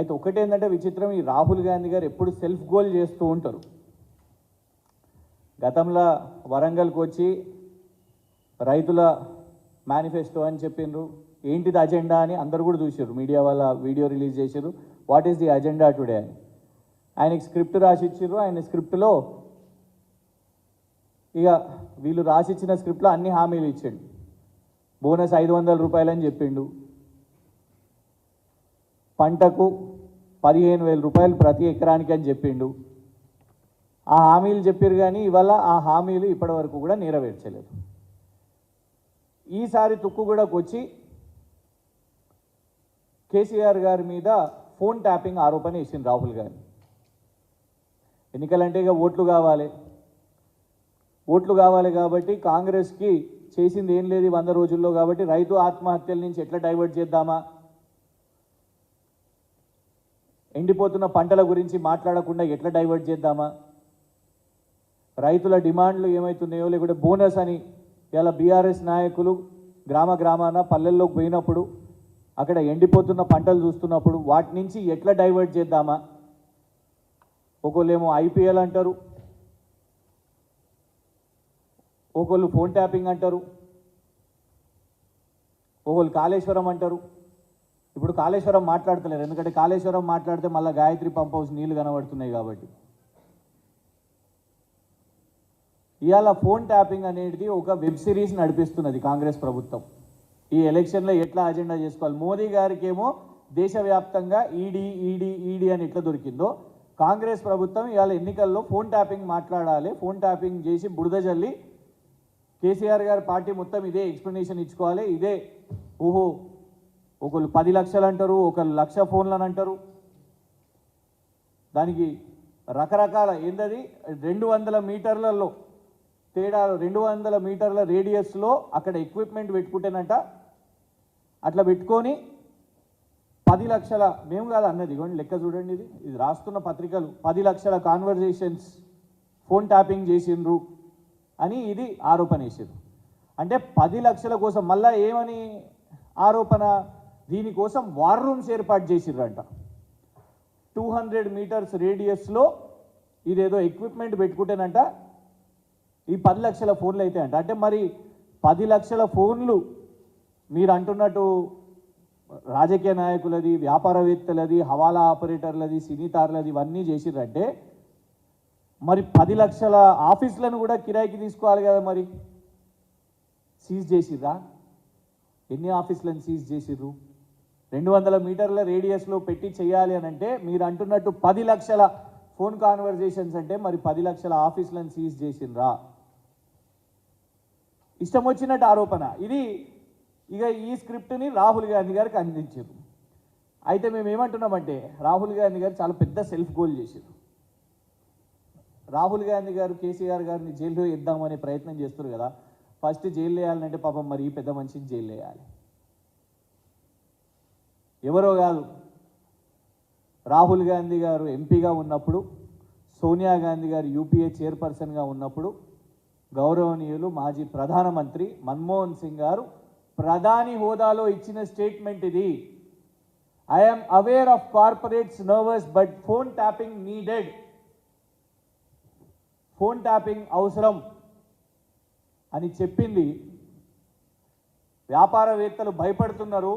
అయితే ఒకటేంటంటే విచిత్రం ఈ రాహుల్ గాంధీ గారు ఎప్పుడు సెల్ఫ్ గోల్ చేస్తూ ఉంటారు. గతంలో వరంగల్కి వచ్చి రైతుల మేనిఫెస్టో అని చెప్పిండ్రు ఏంటిది అజెండా అని అందరు కూడా చూసారు మీడియా వాళ్ళ వీడియో రిలీజ్ చేశారు what is the agenda today అని. ఆయనకి స్క్రిప్ట్ రాసి ఇచ్చిర్రు ఆయన స్క్రిప్ట్లో ఇక వీళ్ళు రాసిచ్చిన స్క్రిప్ట్లో అన్ని హామీలు ఇచ్చిండు. బోనస్ ఐదు వందల రూపాయలు అని చెప్పిండు. పంటకు పదిహేను వేల రూపాయలు ప్రతి ఎకరానికి అని చెప్పిండు. ఆ హామీలు చెప్పారు కానీ ఇవాళ ఆ హామీలు ఇప్పటి వరకు కూడా నెరవేర్చలేదు. ఈసారి తుక్కుగూడకు వచ్చి కేసీఆర్ గారి మీద ఫోన్ ట్యాపింగ్ ఆరోపణ వేసింది రాహుల్ గాంధీ ఎన్నికలంటే ఇక ఓట్లు కావాలి. ఓట్లు కావాలి కాబట్టి కాంగ్రెస్కి చేసింది ఏం లేదు వంద రోజుల్లో కాబట్టి రైతు ఆత్మహత్యల నుంచి ఎట్లా డైవర్ట్ చేద్దామా? ఎండిపోతున్న పంటల గురించి మాట్లాడకుండా ఎట్లా డైవర్ట్ చేద్దామా? రైతుల డిమాండ్లు ఏమవుతున్నాయో లేకుంటే బోనస్ అని ఇలా బీఆర్ఎస్ నాయకులు గ్రామ గ్రామాన పల్లెల్లోకి పోయినప్పుడు అక్కడ ఎండిపోతున్న పంటలు చూస్తున్నప్పుడు వాటి నుంచి ఎట్లా డైవర్ట్ చేద్దామా? ఒకళ్ళేమో ఐపీఎల్ అంటారు ఒకళ్ళు ఫోన్ ట్యాపింగ్ అంటారు ఒకళ్ళు కాళేశ్వరం అంటారు ఇప్పుడు కాళేశ్వరం మాట్లాడతలేరు ఎందుకంటే కాళేశ్వరం మాట్లాడితే మళ్ళీ గాయత్రి పంప్ హౌస్ నీళ్ళు కనబడుతున్నాయి కాబట్టి. ఇవాళ ఫోన్ ట్యాపింగ్ అనేది ఒక వెబ్ సిరీస్ నడిపిస్తున్నది కాంగ్రెస్ ప్రభుత్వం. ఈ ఎలక్షన్లో ఎట్లా అజెండా చేసుకోవాలి? మోదీ గారికి ఏమో దేశవ్యాప్తంగా ఈడీ ఈడీ ఈడీ అని ఎట్లా దొరికిందో కాంగ్రెస్ ప్రభుత్వం ఇవాళ ఎన్నికల్లో ఫోన్ ట్యాపింగ్ మాట్లాడాలి. ఫోన్ ట్యాపింగ్ చేసి బురద జల్లి కేసీఆర్ గారి పార్టీ మొత్తం ఇదే ఎక్స్ప్లెనేషన్ ఇచ్చుకోవాలి. ఇదే ఓహో ఒకళ్ళు పది లక్షలు అంటారు ఒకళ్ళు లక్ష ఫోన్లు అని అంటారు. దానికి రకరకాల ఏంటది రెండు వందల మీటర్లలో తేడా రెండు వందల మీటర్ల రేడియస్లో అక్కడ ఎక్విప్మెంట్ పెట్టుకుంటేనంట అట్లా పెట్టుకొని పది లక్షల మేము కాదు అన్నది ఇవ్వండి లెక్క చూడండి ఇది. ఇది రాస్తున్న పత్రికలు పది లక్షల కాన్వర్జేషన్స్ ఫోన్ ట్యాపింగ్ చేసిండ్రు అని ఇది ఆరోపణ వేసారు అంటే పది లక్షల కోసం మళ్ళీ ఏమని ఆరోపణ? దీనికోసం వార్ రూమ్స్ ఏర్పాటు చేసిర్రంట. టూ హండ్రెడ్ మీటర్స్ రేడియస్లో ఇదేదో ఎక్విప్మెంట్ పెట్టుకుంటేనంట ఈ పది లక్షల ఫోన్లు అయితే అంట అంటే మరి పది లక్షల ఫోన్లు మీరు అంటున్నట్టు రాజకీయ నాయకులది వ్యాపారవేత్తలది హవాలా ఆపరేటర్లది సినీతారులది ఇవన్నీ చేసిర్రంటే మరి పది లక్షల ఆఫీసులను కూడా కిరాయికి తీసుకోవాలి కదా మరి? సీజ్ చేసిర్రా? ఎన్ని ఆఫీసులను సీజ్ చేసిర్రు? రెండు వందల మీటర్ల రేడియస్లో పెట్టి చేయాలి అని అంటే మీరు అంటున్నట్టు పది లక్షల ఫోన్ కాన్వర్జేషన్స్ అంటే మరి పది లక్షల ఆఫీసులను సీజ్ చేసిండ్రా. ఇష్టం వచ్చినట్టు ఆరోపణ. ఇది ఇక ఈ స్క్రిప్ట్ని రాహుల్ గాంధీ గారికి అందించారు అయితే మేము ఏమంటున్నామంటే రాహుల్ గాంధీ గారు చాలా పెద్ద సెల్ఫ్ గోల్ చేశారు రాహుల్ గాంధీ గారు కేసీఆర్ గారిని జైల్లో ఇద్దామనే ప్రయత్నం చేస్తారు కదా. ఫస్ట్ జైలు వేయాలంటే పాపం మరి ఈ పెద్ద మనిషిని జైలు వేయాలి. ఎవరో కాదు. రాహుల్ గాంధీ గారు ఎంపీగా ఉన్నప్పుడు సోనియా గాంధీ గారు యూపీఏ చైర్పర్సన్గా ఉన్నప్పుడు గౌరవనీయులు మాజీ ప్రధానమంత్రి మన్మోహన్ సింగ్ గారు ప్రధాని హోదాలో ఇచ్చిన స్టేట్మెంట్ ఇది. I'm aware of corporates nervous but phone tapping needed phone tapping అవసరం అని చెప్పింది. వ్యాపారవేత్తలు భయపడుతున్నారు.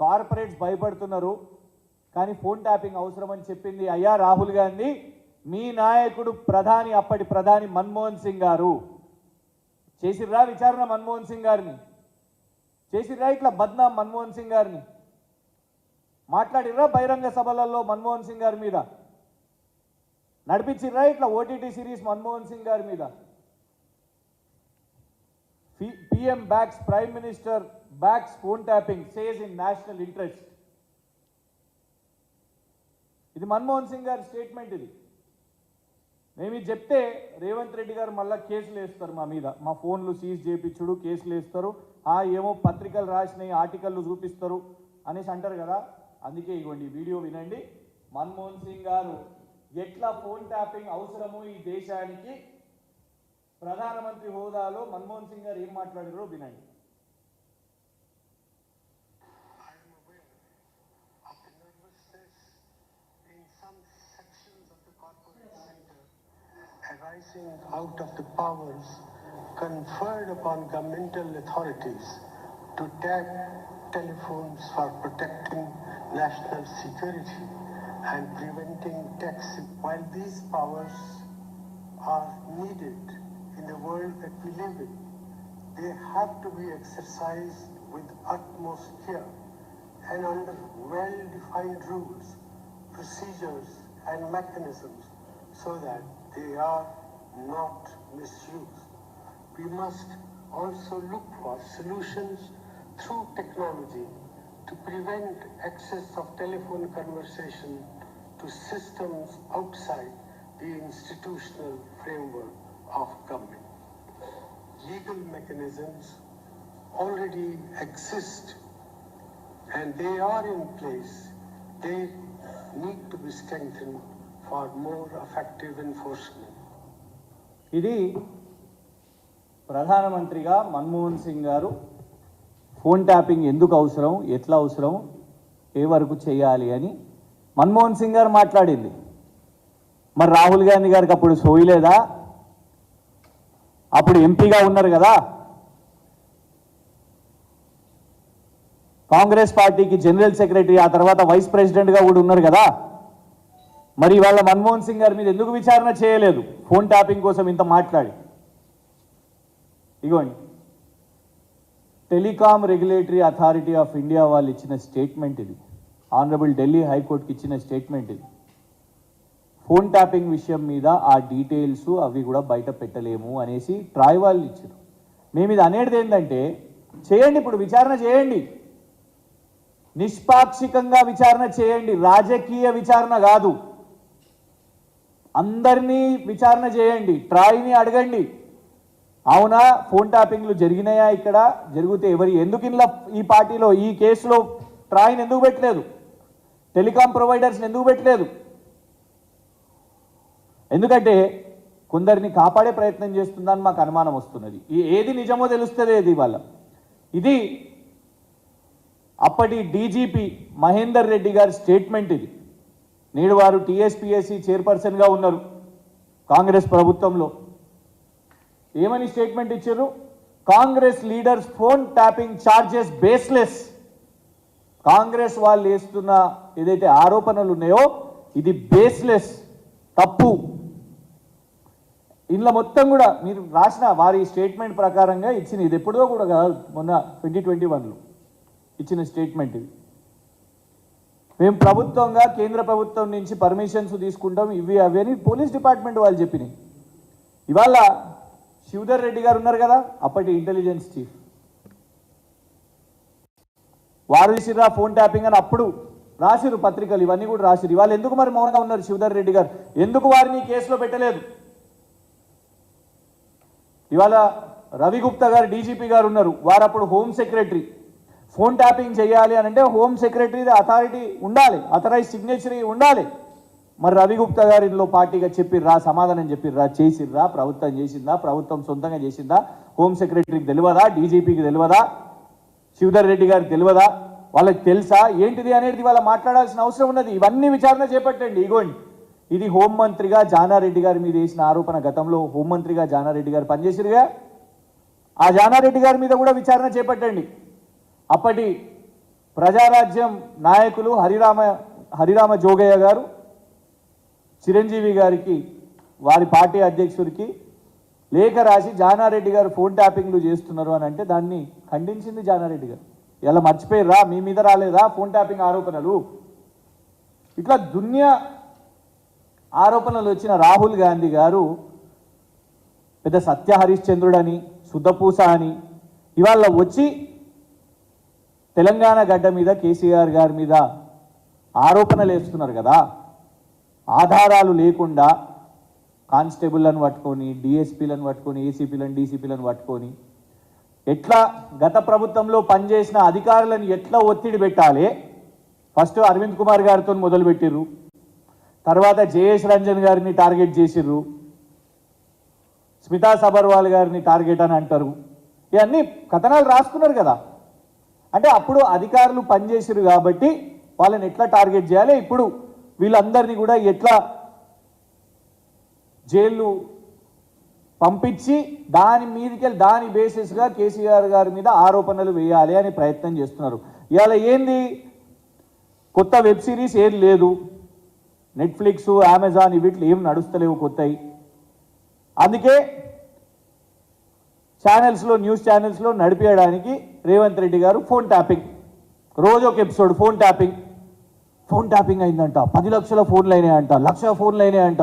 కార్పొరేట్స్ భయపడుతున్నారు కానీ ఫోన్ ట్యాపింగ్ అవసరమని చెప్పింది అయ్యా రాహుల్ గాంధీ. మీ నాయకుడు ప్రధాని అప్పటి ప్రధాని మన్మోహన్ సింగ్ గారు. చేసిర్రా విచారణ మన్మోహన్ సింగ్ గారిని? చేసిర్రా ఇట్లా బద్నాం మన్మోహన్ సింగ్ గారిని? మాట్లాడిర్రా బహిరంగ సభలలో మన్మోహన్ సింగ్ గారి మీద? నడిపించిర్రా ఇట్లా ఓటీటీ సిరీస్ మన్మోహన్ సింగ్ గారి మీద? PM backs prime minister backs phone tapping says in national interest ఇది మన్మోహన్ సింగ్ గారి స్టేట్మెంట్ ఇది. మేము చెప్తే రేవంత్ రెడ్డి గారు మళ్ళీ కేసులు వేస్తారు మా మీద. మా ఫోన్లు సీజ్ చేయించుడు కేసులు వేస్తారు. ఆ ఏమో పత్రికలు రాసినాయి ఆర్టికల్లు చూపిస్తారు అనేసి అంటారు కదా. అందుకే ఇగోండి వీడియో వినండి. మన్మోహన్ సింగ్ గారు ఎట్లా ఫోన్ ట్యాపింగ్ అవసరము ఈ దేశానికి? ప్రధానమంత్రి హోదాలో మన్మోహన్ సింగ్ గారు ఏం మాట్లాడారో వినండి. Arising out of the powers conferred upon governmental authorities to tap telephones for protecting national security and preventing tax. While these powers are needed in the world that we live in, they have to be exercised with utmost care and under well-defined rules, procedures and mechanisms so that they are not misused. We must also look for solutions through technology to prevent access of telephone conversation to systems outside the institutional framework of government. Legal mechanisms already exist and they are in place. They need to be strengthened for more effective enforcement. ఇది ప్రధానమంత్రిగా మన్మోహన్ సింగ్ గారు phone tapping ఎందుకు అవసరం ఎట్లా అవసరం ఏ వరకు చేయాలి అని మన్మోహన్ సింగ్ గారు మాట్లాడింది. మరి రాహుల్ గాంధీ గారికి అప్పుడు సోయలేదా అప్పుడు ఎంపీగా ఉన్నారు కదా. కాంగ్రెస్ పార్టీకి జనరల్ సెక్రటరీ ఆ తర్వాత వైస్ ప్రెసిడెంట్గా కూడా ఉన్నారు కదా. మరి ఇవాళ మన్మోహన్ సింగ్ గారి మీద ఎందుకు విచారణ చేయలేదు? ఫోన్ ట్యాపింగ్ కోసం ఇంత మాట్లాడి. ఇగోండి. Telecom regulatory authority of India వాళ్ళు ఇచ్చిన స్టేట్మెంట్ ఇది. ఆనరబుల్ ఢిల్లీ హైకోర్టుకి ఇచ్చిన స్టేట్మెంట్ ఇది. ఫోన్ ట్యాపింగ్ విషయం మీద ఆ డీటెయిల్స్ అవి కూడా బయట పెట్టలేము అనేసి ట్రాయ్ వాళ్ళు ఇచ్చారు. మేము ఇది అనేది ఏంటంటే చేయండి ఇప్పుడు విచారణ చేయండి. నిష్పాక్షికంగా విచారణ చేయండి. రాజకీయ విచారణ కాదు. అందరినీ విచారణ చేయండి ట్రాయ్ని అడగండి. అవునా? ఫోన్ ట్యాపింగ్లు జరిగినాయా ఇక్కడ? జరిగితే ఎవరి ఎందుకు ఇలా ఈ పార్టీలో ఈ కేసులో ట్రాయ్ని ఎందుకు పెట్టలేదు? టెలికాం ప్రొవైడర్స్ని ఎందుకు పెట్టలేదు? ఎందుకంటే కొందరిని కాపాడే ప్రయత్నం చేస్తుందని మాకు అనుమానం వస్తున్నది. ఈ ఏది నిజమో తెలుస్తుంది ఇది వాళ్ళ ఇది అప్పటి డీజీపీ మహేందర్ రెడ్డి గారి స్టేట్మెంట్ ఇది. నేడు వారు టీఎస్పీఎస్సీ చైర్పర్సన్గా ఉన్నారు కాంగ్రెస్ ప్రభుత్వంలో. ఏమని స్టేట్మెంట్ ఇచ్చారు? Congress leaders phone tapping charges baseless. Congress వాళ్ళు వేస్తున్న ఏదైతే ఆరోపణలు ఉన్నాయో ఇది బేస్లెస్ తప్పు. ఇందులో మొత్తం కూడా మీరు రాసిన వారి స్టేట్మెంట్ ప్రకారంగా ఇచ్చిన ఇది ఎప్పుడో కూడా కాదు మొన్న ట్వంటీ ట్వంటీ వన్లో ఇచ్చిన స్టేట్మెంట్ ఇది. మేము ప్రభుత్వంగా కేంద్ర ప్రభుత్వం నుంచి పర్మిషన్స్ తీసుకుంటాం. ఇవి అవి అని పోలీస్ డిపార్ట్మెంట్ వాళ్ళు చెప్పినాయి. ఇవాళ శివధర్ రెడ్డి గారు ఉన్నారు కదా అప్పటి ఇంటెలిజెన్స్ చీఫ్. వారు చేసిర్రా ఫోన్ ట్యాపింగ్ అని అప్పుడు రాసిరు పత్రికలు ఇవన్నీ కూడా రాసిరు ఇవాళ ఎందుకు మరి మౌనంగా ఉన్నారు శివధర్ రెడ్డి గారు? ఎందుకు వారిని కేసులో పెట్టలేదు? ఇవాళ రవిగుప్త గారు డీజీపీ గారు ఉన్నారు. వారు అప్పుడు హోమ్ సెక్రటరీ. ఫోన్ ట్యాపింగ్ చేయాలి అని అంటే హోమ్ సెక్రటరీ అథారిటీ ఉండాలి అథరైజ్ సిగ్నేచరీ ఉండాలి. మరి రవిగుప్తా గారు ఇందులో పార్టీగా చెప్పిర్రా సమాధానం చెప్పిర్రా చేసిర్రా ప్రభుత్వం చేసిందా ప్రభుత్వం సొంతంగా చేసిందా హోమ్ సెక్రటరీకి తెలియదా డీజీపీకి తెలియదా శివధర్ రెడ్డి గారికి తెలియదా వాళ్ళకి తెలుసా ఏంటిది అనేది వాళ్ళ మాట్లాడాల్సిన అవసరం ఉన్నది. ఇవన్నీ విచారణ చేపట్టండి ఇగోండి ఇది హోంమంత్రిగా జానారెడ్డి గారి మీద వేసిన ఆరోపణ గతంలో హోంమంత్రిగా జానారెడ్డి గారు పనిచేసిరుగా? ఆ జానారెడ్డి గారి మీద కూడా విచారణ చేపట్టండి. అప్పటి ప్రజారాజ్యం నాయకులు హరిరామ హరిరామ జోగయ్య గారు చిరంజీవి గారికి వారి పార్టీ అధ్యక్షుడికి లేఖ రాసి జానారెడ్డి గారు ఫోన్ ట్యాపింగ్లు చేస్తున్నారు అని అంటే దాన్ని ఖండించింది జానారెడ్డి గారు. ఇలా మర్చిపోయిర్రా మీ మీద రాలేదా ఫోన్ ట్యాపింగ్ ఆరోపణలు? ఇట్లా దునియా ఆరోపణలు వచ్చిన రాహుల్ గాంధీ గారు పెద్ద సత్య హరిశ్చంద్రుడని శుద్ధపూస అని ఇవాళ వచ్చి తెలంగాణ గడ్డ మీద కేసీఆర్ గారి మీద ఆరోపణలు వేస్తున్నారు కదా. ఆధారాలు లేకుండా కానిస్టేబుల్లను పట్టుకొని డిఎస్పీలను పట్టుకొని ఏసీపీలను డీసీపీలను పట్టుకొని ఎట్లా గత ప్రభుత్వంలో పనిచేసిన అధికారులను ఎట్లా ఒత్తిడి పెట్టాలి? ఫస్ట్ అరవింద్ కుమార్ గారితో మొదలుపెట్టిర్రు. తర్వాత జేఎస్ రంజన్ గారిని టార్గెట్ చేసిర్రు. స్మితా సబర్వాల్ గారిని టార్గెట్ అని అంటారు. ఇవన్నీ కథనాలు రాసుకున్నారు కదా. అంటే అప్పుడు అధికారులు పనిచేసారు కాబట్టి వాళ్ళని ఎట్లా టార్గెట్ చేయాలి? ఇప్పుడు వీళ్ళందరినీ కూడా ఎట్లా జైళ్ళు పంపించి దాని మీదకి దాని బేసిస్గా కేసీఆర్ గారి మీద ఆరోపణలు వేయాలి అని ప్రయత్నం చేస్తున్నారు. ఇవాళ ఏంది? కొత్త వెబ్ సిరీస్ ఏం లేదు. నెట్ఫ్లిక్స్ అమెజాన్ వీటిలో ఏం నడుస్తలేవు కొత్తవి అందుకే ఛానల్స్లో న్యూస్ ఛానల్స్లో నడిపేయడానికి రేవంత్ రెడ్డి గారు ఫోన్ ట్యాపింగ్ రోజు ఒక episode phone tapping phone tapping అయిందంట. పది లక్షల ఫోన్లు అయినాయంట. లక్ష ఫోన్లు అయినాయంట.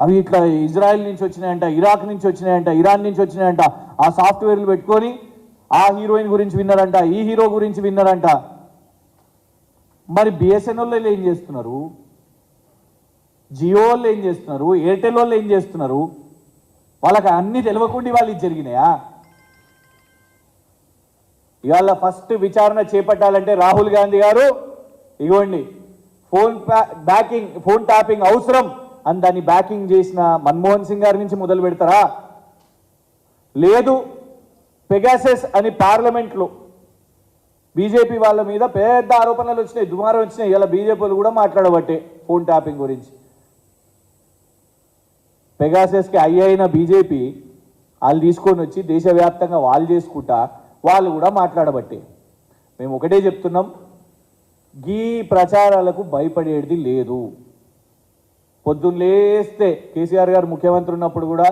అవి ఇట్లా ఇజ్రాయెల్ నుంచి వచ్చినాయంట ఇరాక్ నుంచి వచ్చినాయంట ఇరాన్ నుంచి వచ్చినాయంట. ఆ సాఫ్ట్వేర్లు పెట్టుకొని ఆ హీరోయిన్ గురించి విన్నారంట ఈ హీరో గురించి విన్నారంట. మరి బిఎస్ఎన్ఎల్ వాళ్ళు ఏం చేస్తున్నారు? జియో వాళ్ళు ఏం చేస్తున్నారు? ఎయిర్టెల్ వాళ్ళు ఏం చేస్తున్నారు? వాళ్ళకి అన్నీ తెలియకుండా వాళ్ళు ఇది జరిగినాయా? ఇవాళ ఫస్ట్ విచారణ చేపట్టాలంటే రాహుల్ గాంధీ గారు ఇగోండి ఫోన్ బ్యాకింగ్ ఫోన్ ట్యాపింగ్ అవసరం. అని దాన్ని బ్యాకింగ్ చేసిన మన్మోహన్ సింగ్ గారి నుంచి మొదలు పెడతారా? లేదు పెగాసెస్ అని పార్లమెంట్లో బీజేపీ వాళ్ళ మీద పెద్ద ఆరోపణలు వచ్చినాయి దుమారం వచ్చినాయి. ఇలా బీజేపీలు కూడా మాట్లాడబట్టే ఫోన్ ట్యాపింగ్ గురించి. పెగాసెస్కి అయ్యి అయిన బీజేపీ వాళ్ళు తీసుకొని వచ్చి దేశవ్యాప్తంగా వాళ్ళు చేసుకుంటా వాళ్ళు కూడా మాట్లాడబట్టే. మేము ఒకటే చెప్తున్నాం గీ ప్రచారాలకు భయపడేది లేదు. పొద్దున్న లేస్తే కేసీఆర్ గారు ముఖ్యమంత్రి ఉన్నప్పుడు కూడా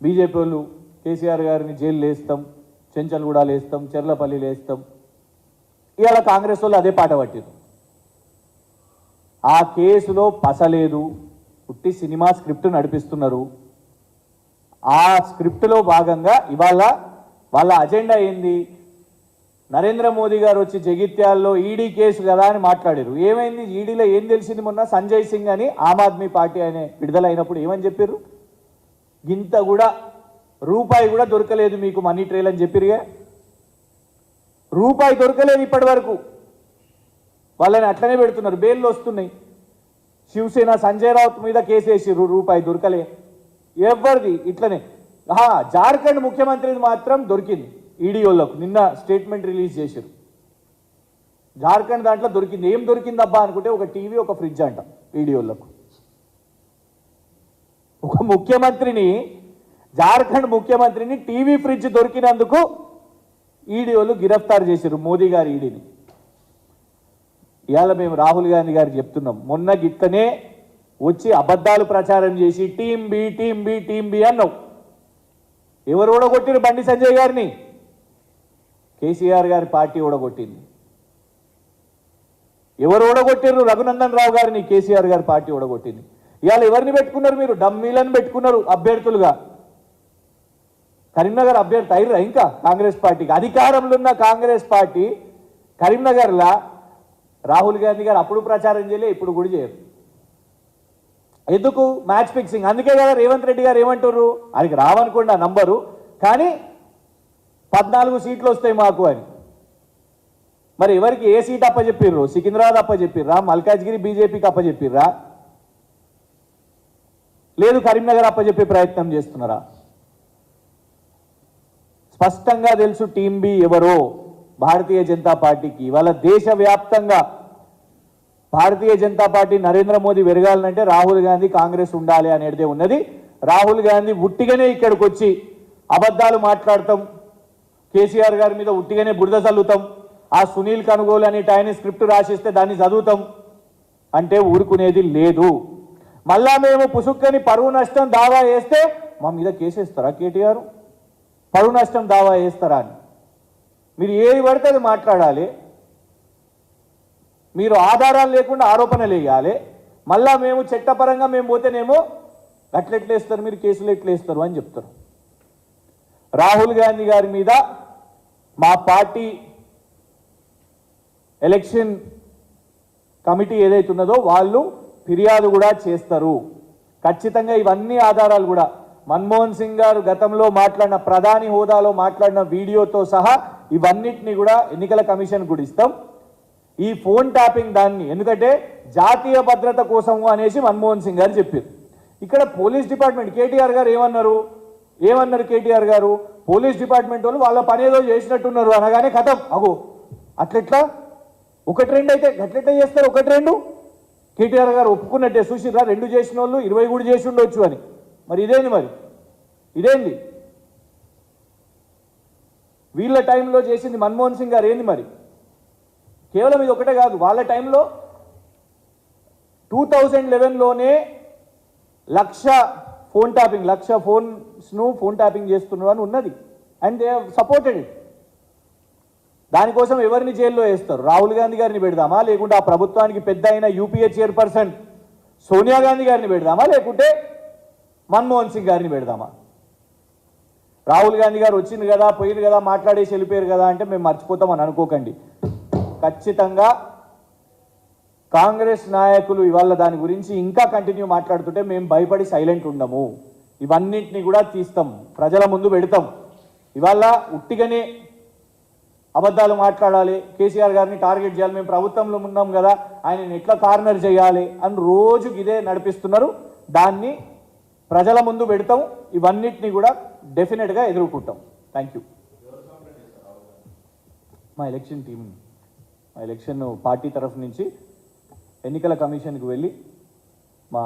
బీజేపీ వాళ్ళు కేసీఆర్ గారిని జైలు వేస్తాం చెంచల్గూడ లేస్తాం చెర్లపల్లి లేస్తాం. ఇవాళ కాంగ్రెస్ వాళ్ళు అదే పాట పట్టిరు ఆ కేసులో పసలేదు. పుట్టి సినిమా స్క్రిప్ట్ నడిపిస్తున్నారు. ఆ స్క్రిప్ట్లో భాగంగా ఇవాళ వాళ్ళ అజెండా ఏంది? నరేంద్ర మోదీ గారు వచ్చి జగిత్యాల్లో ఈడీ కేసు కదా అని మాట్లాడారు. ఏమైంది? ఈడీలో ఏం తెలిసింది మొన్న? సంజయ్ సింగ్ అని ఆమ్ ఆద్మీ పార్టీ అనే విడుదలైనప్పుడు ఏమని చెప్పారు? ఇంత కూడా రూపాయి కూడా దొరకలేదు మీకు మనీ ట్రైల్ అని చెప్పిరుగా. రూపాయి దొరకలేదు ఇప్పటి వరకు. వాళ్ళని అట్లనే పెడుతున్నారు. బెయిల్లు వస్తున్నాయి. శివసేన సంజయ్ రావుత్ మీద కేసు రూపాయి దొరకలే. ఎవరిది ఇట్లనే. జార్ఖండ్ ముఖ్యమంత్రిది మాత్రం దొరికింది ఈడీఓలకు. నిన్న స్టేట్మెంట్ రిలీజ్ చేశారు జార్ఖండ్ దాంట్లో దొరికింది. ఏం దొరికిందబ్బా అనుకుంటే ఒక టీవీ ఒక ఫ్రిడ్జ్ అంట ఈడీఓలకు. ఒక ముఖ్యమంత్రిని జార్ఖండ్ ముఖ్యమంత్రిని టీవీ ఫ్రిడ్జ్ దొరికినందుకు ఈడీఓలు గిరఫ్తారు చేశారు మోదీ గారి ఈడీని. ఇవాళ మేము రాహుల్ గాంధీ గారికి చెప్తున్నాం మొన్న గిట్లనే వచ్చి అబద్ధాలు ప్రచారం చేసి team B team B team B అన్నావు. ఎవరు ఓడగొట్టిరు బండి సంజయ్ గారిని? కేసీఆర్ గారి పార్టీ ఓడగొట్టింది. ఎవరు ఓడగొట్టిర్రు రఘునందన్ రావు గారిని కేసీఆర్ గారి పార్టీ ఓడగొట్టింది. ఇవాళ ఎవరిని పెట్టుకున్నారు మీరు? డమ్మీలను పెట్టుకున్నారు అభ్యర్థులుగా. కరీంనగర్ అభ్యర్థి అయిర్రా ఇంకా కాంగ్రెస్ పార్టీకి? అధికారంలో ఉన్న కాంగ్రెస్ పార్టీ కరీంనగర్లా రాహుల్ గాంధీ గారు అప్పుడు ప్రచారం చేయలే ఇప్పుడు కూడా చేయరు. ఎందుకు? Match fixing. అందుకే కదా రేవంత్ రెడ్డి గారు ఏమంటారు ఆయనకి రావనుకోండి ఆ నంబరు. కానీ పద్నాలుగు సీట్లు వస్తాయి మాకు అని. మరి ఎవరికి ఏ సీట్ అప్పచెప్పిర్రు? సికింద్రాబాద్ అప్పచెప్పిర్రా? మల్కాజ్గిరి బీజేపీకి అప్పచెప్పిర్రా? లేదు కరీంనగర్ అప్పచెప్పే ప్రయత్నం చేస్తున్నారా? స్పష్టంగా తెలుసు టీం బి ఎవరో. భారతీయ జనతా పార్టీకి. ఇవాళ దేశవ్యాప్తంగా భారతీయ జనతా పార్టీ నరేంద్ర మోదీ పెరగాలంటే రాహుల్ గాంధీ కాంగ్రెస్ ఉండాలి అనేదే ఉన్నది. రాహుల్ గాంధీ ఉట్టిగానే ఇక్కడికి వచ్చి అబద్ధాలు మాట్లాడతాం. కేసీఆర్ గారి మీద ఉట్టిగానే బురద చల్లుతాం. ఆ సునీల్ కనుగోలు అనే ఆయన స్క్రిప్ట్ రాసిస్తే దాన్ని చదువుతాం. అంటే ఊరుకునేది లేదు. మళ్ళా మేము పుసుక్కని పరువు నష్టం దావా వేస్తే మా మీద కేసేస్తారా కేటీఆర్? పరువు నష్టం దావా వేస్తారా అని. మీరు ఏది పడితే అది మాట్లాడాలి. మీరు ఆధారాలు లేకుండా ఆరోపణలు వేయాలి. మళ్ళా మేము చట్టపరంగా మేము పోతేనేమో అట్లెట్లేస్తారు మీరు కేసులు ఎట్లేస్తారు అని చెప్తారు. రాహుల్ గాంధీ గారి మీద మా పార్టీ ఎలక్షన్ కమిటీ ఏదైతే ఉన్నదో వాళ్ళు ఫిర్యాదు కూడా చేస్తారు. ఖచ్చితంగా ఇవన్నీ ఆధారాలు కూడా. మన్మోహన్ సింగ్ గారు గతంలో మాట్లాడిన ప్రధాని హోదాలో మాట్లాడిన వీడియోతో సహా ఇవన్నిటిని కూడా ఎన్నికల కమిషన్ కూడా ఇస్తాం ఈ ఫోన్ ట్యాపింగ్ దాన్ని ఎందుకంటే జాతీయ భద్రత కోసము అనేసి మన్మోహన్ సింగ్ గారు చెప్పారు. ఇక్కడ పోలీస్ డిపార్ట్మెంట్ కేటీఆర్ గారు ఏమన్నారు? ఏమన్నారు కేటీఆర్ గారు? పోలీస్ డిపార్ట్మెంట్ వాళ్ళు వాళ్ళ పని ఏదో చేసినట్టున్నారు అనగానే కథం. అగో అట్లెట్లా? ఒకటి రెండు అయితే గట్లెట్లా చేస్తారు? ఒకటి రెండు? కేటీఆర్ గారు ఒప్పుకున్నట్టే చూసిరా రెండు చేసిన వాళ్ళు ఇరవై కూడా చేసి ఉండొచ్చు అని. మరి ఇదేంది మరి? ఇదేంది? వీళ్ళ టైంలో చేసింది మన్మోహన్ సింగ్ గారు ఏంది మరి? కేవలం ఇది ఒకటే కాదు వాళ్ళ టైంలో టూ థౌజండ్ లెవెన్లోనే లక్ష ఫోన్ ట్యాపింగ్ లక్ష ఫోన్స్ను ఫోన్ ట్యాపింగ్ చేస్తున్నారు అని ఉన్నది. And they supported it. దానికోసం ఎవరిని జైల్లో వేస్తారు? రాహుల్ గాంధీ గారిని పెడదామా? లేకుంటే ఆ ప్రభుత్వానికి పెద్ద అయిన యూపీఏ చైర్పర్సన్ సోనియా గాంధీ గారిని పెడదామా? లేకుంటే మన్మోహన్ సింగ్ గారిని పెడదామా? రాహుల్ గాంధీ గారు వచ్చింది కదా పోయింది కదా మాట్లాడేసి వెళ్ళిపోయారు కదా అంటే మేము మర్చిపోతామని అనుకోకండి. ఖచ్చితంగా కాంగ్రెస్ నాయకులు ఇవాళ దాని గురించి ఇంకా కంటిన్యూ మాట్లాడుతుంటే మేము భయపడి సైలెంట్ ఉండము. ఇవన్నింటినీ కూడా తీస్తాం. ప్రజల ముందు పెడతాం. ఇవాళ ఉట్టిగానే అబద్ధాలు మాట్లాడాలి. కేసీఆర్ గారిని టార్గెట్ చేయాలి. మేము ప్రభుత్వంలో ఉన్నాం కదా ఆయనని ఎట్లా కార్నర్ చేయాలి అని రోజుకి ఇదే నడిపిస్తున్నారు. దాన్ని ప్రజల ముందు పెడతాం. ఇవన్నిటిని కూడా డెఫినెట్గా ఎదుర్కొంటాం థ్యాంక్ యూ మా ఎలక్షన్ టీం మా ఎలక్షన్ పార్టీ తరఫు నుంచి ఎన్నికల కమిషన్కి వెళ్ళి మా